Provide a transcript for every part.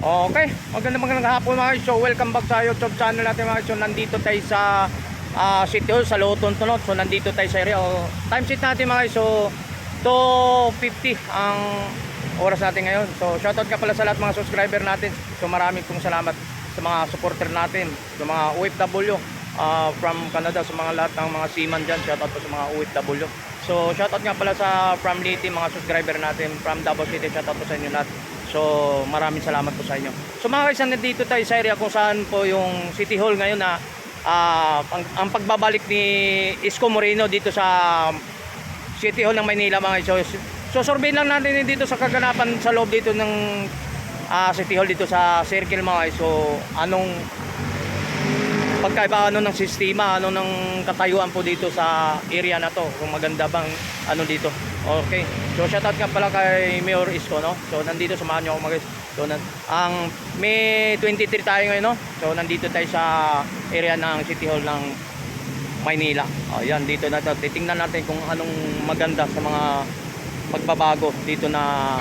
Okay, magandang magandang hapon mga guys. Welcome back sa YouTube channel natin mga guys. Nandito tayo sa ah, City Hall sa Lotong Tunot. So nandito tayo sa area. O, time sheet natin mga guys. So 2.50 ang oras natin ngayon. So shoutout ka pala sa lahat mga subscriber natin. So maraming pong salamat sa mga supporter natin, sa mga OFW ah, from Canada, sa mga lahat ng mga seaman dyan. Shoutout po sa mga OFW. So shoutout nga pala sa from Liti, mga subscriber natin from Davao City. Shoutout po sa inyo lahat. So maraming salamat po sa inyo. So mga guys, nandito tayo sa area kung saan po yung City Hall ngayon na ah, ang, ang pagbabalik ni Isko Moreno dito sa City Hall ng Maynila mga guys. So, so survey lang natin dito sa kaganapan sa loob dito ng ah, City Hall dito sa Circle mga guys. So anong pagkaiba ano ng sistema, ano ng katayuan po dito sa area na to. Kung maganda bang ano dito. Okay. So shoutout nga pala kay Mayor Isko no. So nandito samahan niyo ako mga guys. So nan ang May 23 tayo ngayon no. So nandito tayo sa area ng City Hall ng Maynila. Ayan, dito na to. Titingnan natin kung anong maganda sa mga pagbabago dito na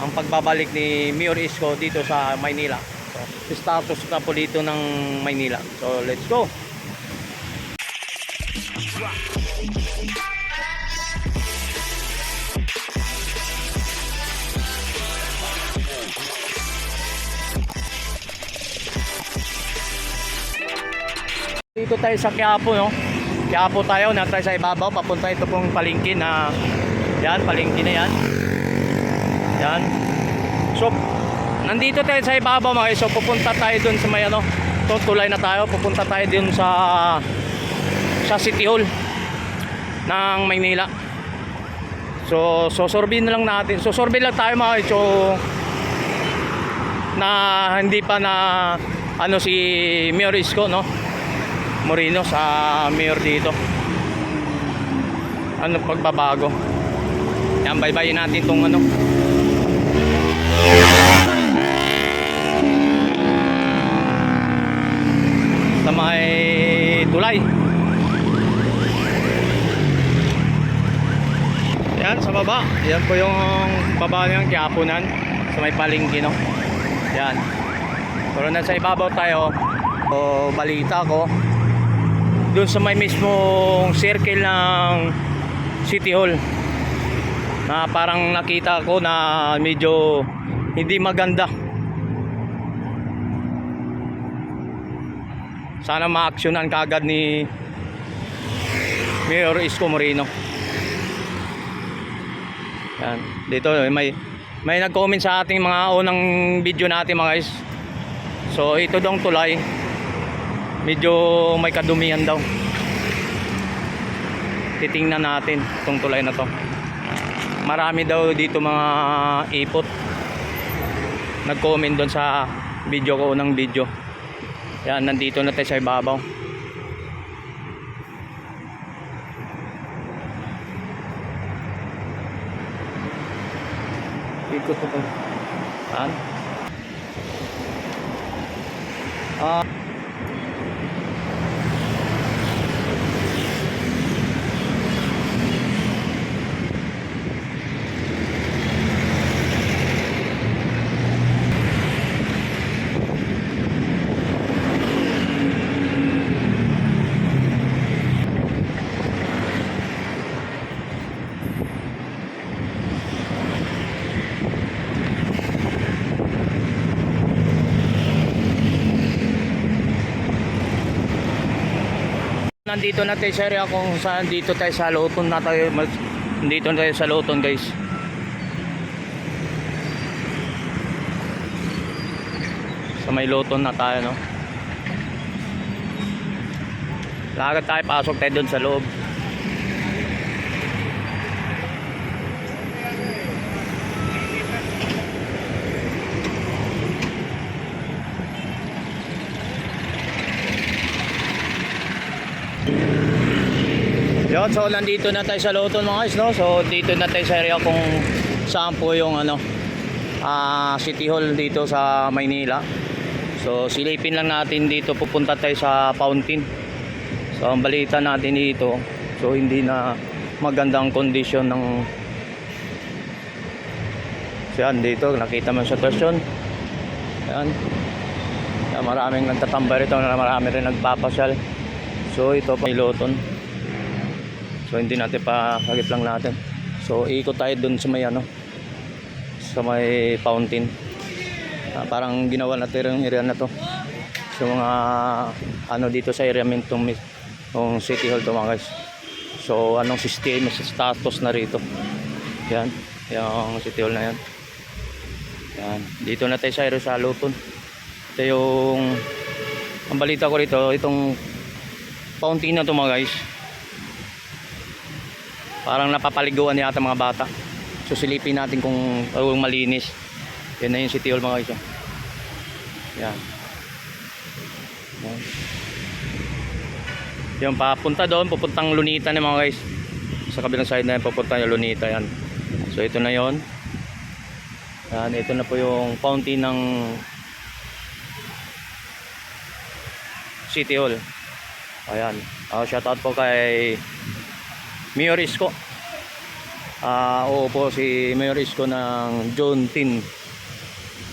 ang pagbabalik ni Mayor Isko dito sa Maynila. Status na po dito ng Maynila. So, let's go. Dito tayo sa Quiapo, no? Quiapo tayo, na tayo sa ibabaw, papunta ito pong palengke na yan, palengke na yan. Yan. So, nandito tayo sa ibabaw mga guys. So, pupunta tayo dun sa may ano, tutulay na tayo. Pupunta tayo dun sa sa City Hall ng Maynila. So, sosorbihin na lang natin. Sosorbihin lang tayo mga guys. So, na hindi pa na ano si Mayor Isko, no? Moreno sa mayor dito. Ano pagbabago? Yan, baybayin natin tong ano. Yan po yung baba ng Kiapunan. Sa may palingki, no? Yan. Pero nasa ibabaw tayo. O balita ko. Doon sa may mismong circle ng City Hall. Na parang nakita ko na medyo hindi maganda. Sana ma-actionan kagad ni Mayor Isko Moreno. Yan. Dito may may nag-comment sa ating mga unang video natin mga guys. So ito dong tulay. Medyo may kadumihan daw. Titingnan natin itong tulay na to. Marami daw dito mga ipot. Nag-comment doon sa video ko unang video. Yan, nandito na tayo sa ibabaw. Ikot ko pa. Saan? Ah. Nandito na tayo sa area kung saan dito tayo sa Loton na tayo. Mas, dito na tayo sa Loton guys. Sa may Loton na tayo no. Lakad tayo, pasok tayo doon sa loob. Yun, so nandito na tayo sa Loton mga guys, no? So dito na tayo sa area kung saan po yung ano, ah, City Hall dito sa Maynila. So silipin lang natin dito, pupunta tayo sa Fountain. So ang balita natin dito, so hindi na magandang kondisyon ng So yan dito, nakita mo sa sitwasyon. Ayan, maraming nagtatambay rito na marami rin nagpapasyal. So ito pa Iloton. So hindi natin pa hagip lang natin. So ikot tayo dun sa may ano sa may fountain. Ah, parang ginawa natin yung area na to. So mga ano dito sa area min tong, tong City Hall to mga guys. So anong system sa status na rito. Yan, yung City Hall na yan. Yan, dito na tayo sa area sa. Ito yung ang balita ko rito, itong fountain na to mga guys. Parang napapaliguan yata mga bata. So silipin natin kung uh, malinis. Yan na yung City Hall mga oh. Yan. Yan. Yung papunta doon, pupuntang Lunita na mga guys. Sa kabilang side na yan, pupunta yung Lunita yan. So ito na yon. Yan, ito na po yung fountain ng City Hall. Ayan. Uh, shout out po kay Mayor Isko. Ah, oo po si Mayor Isko ng John Tin.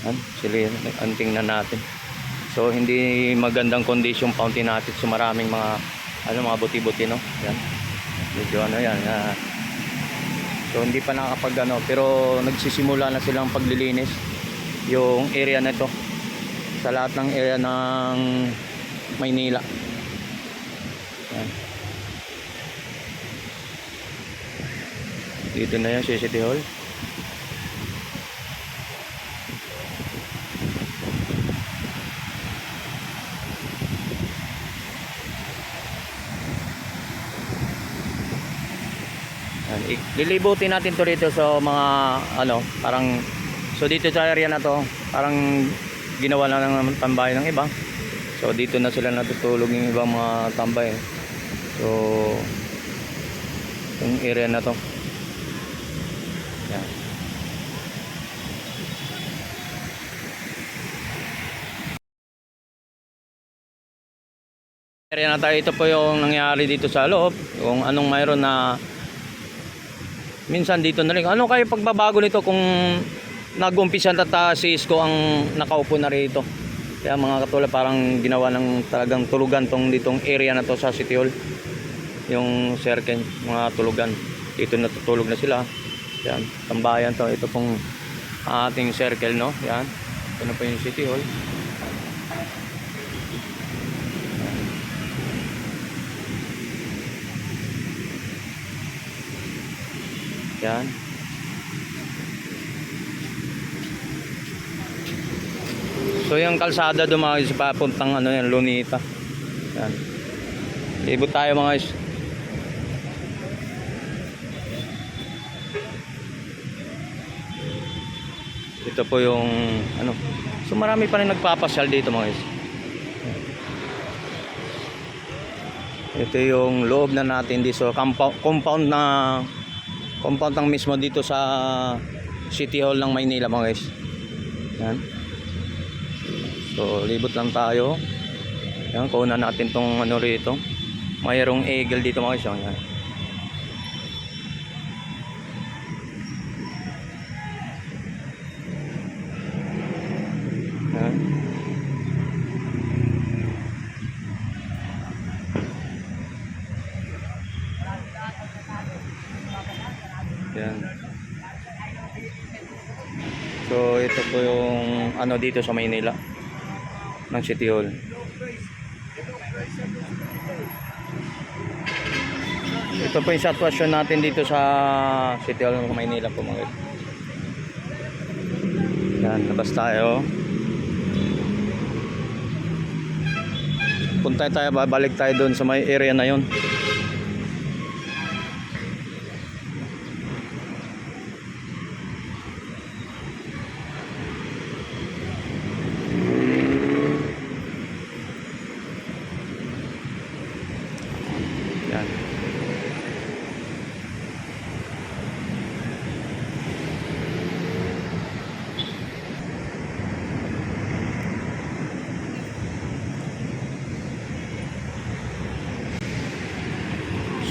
Yan, sila ang tingnan natin. So hindi magandang condition fountain natin. So maraming mga ano mga buti-buti no. Yan. Medyo ano yan. ah. so hindi pa nakakapag ano pero nagsisimula na silang paglilinis yung area na to sa lahat ng area ng Maynila. Yan. Dito na yan sa City Hall. Lilibutin natin to dito sa mga ano, parang so dito sa area na to, parang ginawa na ng tambay ng iba. So dito na sila natutulog yung ibang mga tambay. So yung area na to. Yan. Area na tayo, ito po yung nangyari dito sa loob. Kung anong mayroon na minsan dito na rin. Ano kayo pagbabago nito kung nag-umpisa tata si Isko ang nakaupo na rito? Kaya mga katulad parang ginawa ng talagang tulugan tong ditong area na to sa City Hall. Yung circle, mga tulugan. Dito natutulog na sila. Yan, tambayan to. Ito pong ating circle, no? Yan. Ito na po yung City Hall. Yan. So yung kalsada guys, papuntang ano yan, Lunita. Yan. Ibot tayo mga. Ito po yung ano. So marami pa rin nagpapasyal dito mga guys. Ito yung loob na natin dito. So compound, na compound ng mismo dito sa City Hall ng Maynila mga guys. Yan. So, libot lang tayo. Yan, kunan natin tong ano rito. Mayroong eagle dito mga guys. Yan. Yan. So, ito po yung ano dito sa Maynila ng City Hall. Ito po yung sitwasyon natin dito sa City Hall ng Maynila po mga. Yan, labas tayo. Punta tayo, babalik tayo doon sa may area na yon.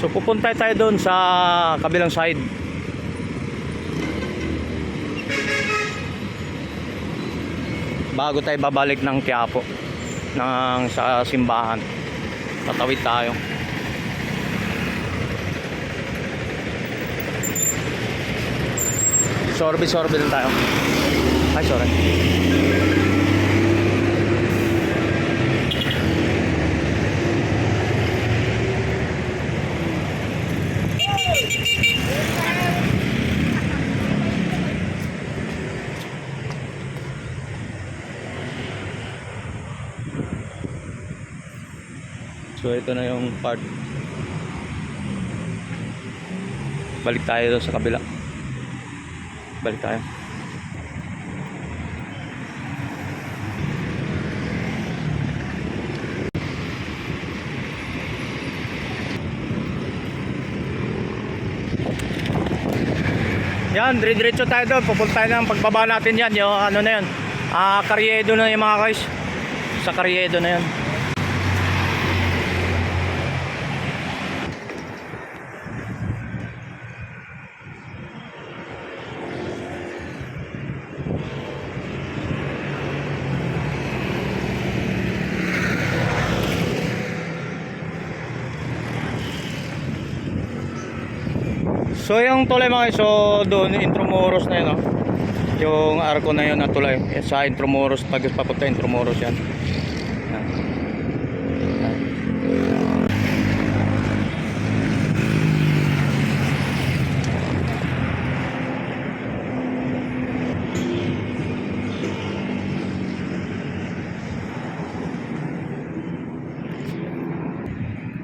So pupunta tayo doon sa kabilang side. bago tayo babalik ng Quiapo ng sa simbahan. Tatawid tayo. Sorbe lang tayo. Ay, sorry. So ito na yung part. Balik tayo doon sa kabila. Balik tayo. Yan, dire-diretso tayo doon. Pupunta tayo ng pagbaba natin yan. Yung ano na yan. Ah, Karyedo na yung mga guys. Sa Karyedo na yan. So yung tulay mga so doon Intramuros na yun oh. Yung arko na yun na tulay sa Intramuros, tagos papunta Intramuros. Yan.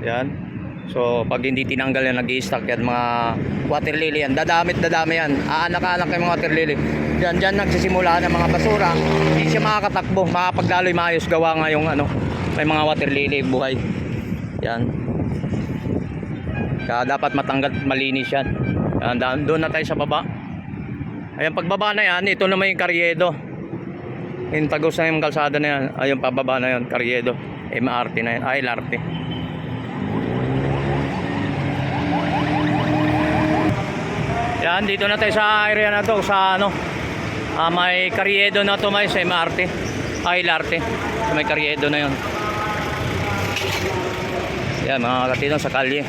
Yan. Yan. So, pag hindi tinanggal yan, nag-i-stack yan, mga water lily yan. Dadamit, dadami yan. Aanak-anak yung mga water lily. Diyan, diyan nagsisimula ng mga basura. Hindi siya makakatakbo. Makapaglaloy maayos gawa nga yung ano, may mga water lily buhay. Yan. Kaya dapat matanggal, malinis yan. yan doon na tayo sa baba. Ayan, pagbaba na yan, ito naman yung karyedo. Yung tagos na yung kalsada na yan. Ayun, pababa na yun, karyedo. MRT na yan, ay. Yan, dito na tayo sa area na to sa ano. ah, may karyedo na to may sa MRT. Ay, LRT. Sa may karyedo na yon. Yan, mga katino sa kalye.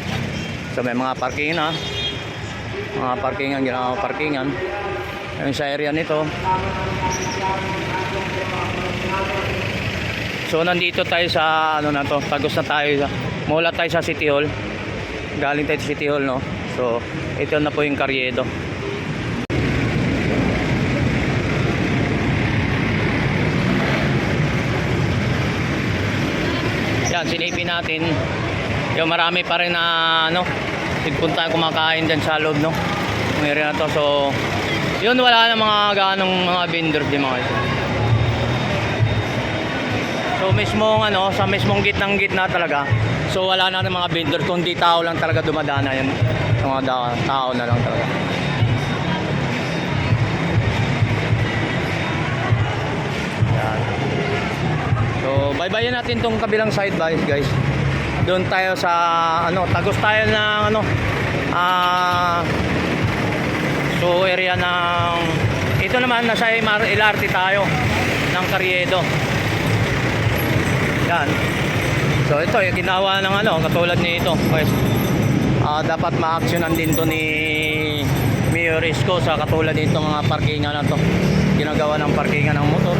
So may mga parking na. Mga parkingan, ginawa parkingan. Yan sa area nito. So nandito tayo sa ano na to, tagos na tayo sa mula tayo sa City Hall. Galing tayo sa City Hall no. So ito na po yung Karyedo. Yan, sinipin natin. Yung marami pa rin na ano, nagpunta kumakain dyan sa loob no. Area na to. So yun wala na mga ganong mga vendors di mga ito. So mismong ano, sa mismong gitnang gitna talaga. So wala na ng mga vendor kundi tao lang talaga dumadana yan. Mga da- tao na lang talaga. Yan. So baybayin natin tong kabilang side guys, guys. Doon tayo sa ano, tagos tayo ng ano ah So area ng ito naman nasa MR LRT tayo ng Carriedo. Yan. So ito yung ginawa ng ano katulad nito. Guys. Ah dapat ma-actionan din to ni Mayor Isko sa katulad nito mga parkingan na to. Ginagawa ng parkingan ng motor.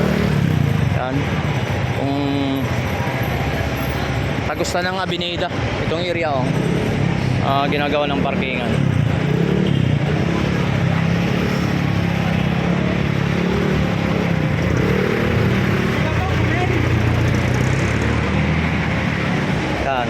Yan. Kung tagusta ng Abinida itong area oh. Ah ginagawa ng parkingan. Yan.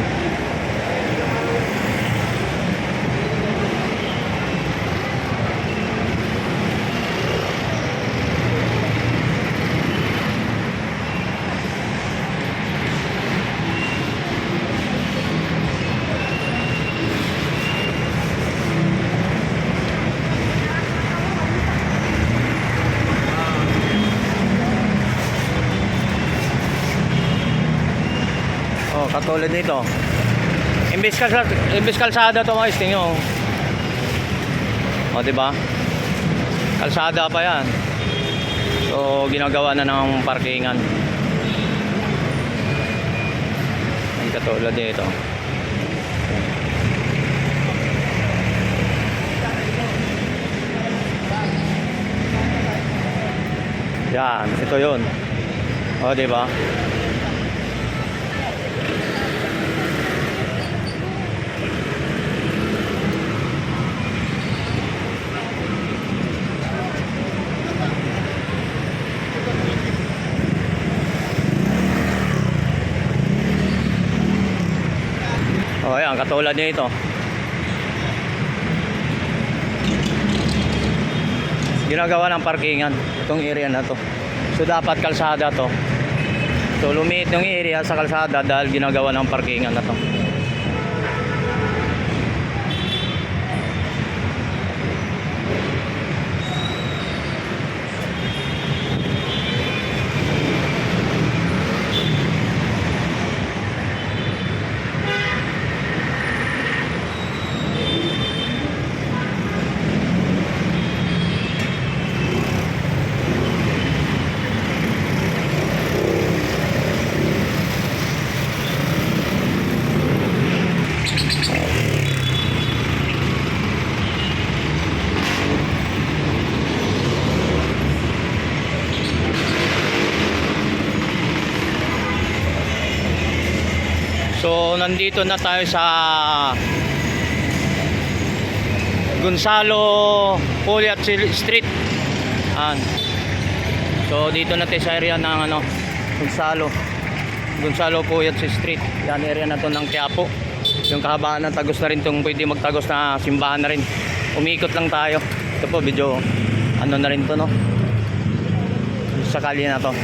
Oh, katulad nito. Imbis kalsada, imbis kalsada to guys, tingnan. Oh, di ba? Kalsada pa 'yan. So ginagawa na ng parkingan. Ang katulad dito. Yan, ito yun. O, di ba? O, ayan, katulad nito. Ginagawa ng parkingan itong area na to. So, dapat kalsada to. So, lumiit yung area sa kalsada dahil ginagawa ng parkingan na to. So, nandito na tayo sa Gonzalo Puliat Street. An. So, dito na tayo sa area ng ano, Gonzalo. Gonzalo Puliat Street. Yan area na to ng Quiapo. Yung kahabaan ng tagos na rin itong pwede magtagos na simbahan na rin. Umikot lang tayo. Ito po, video ano na rin to no. Sa kalye na to.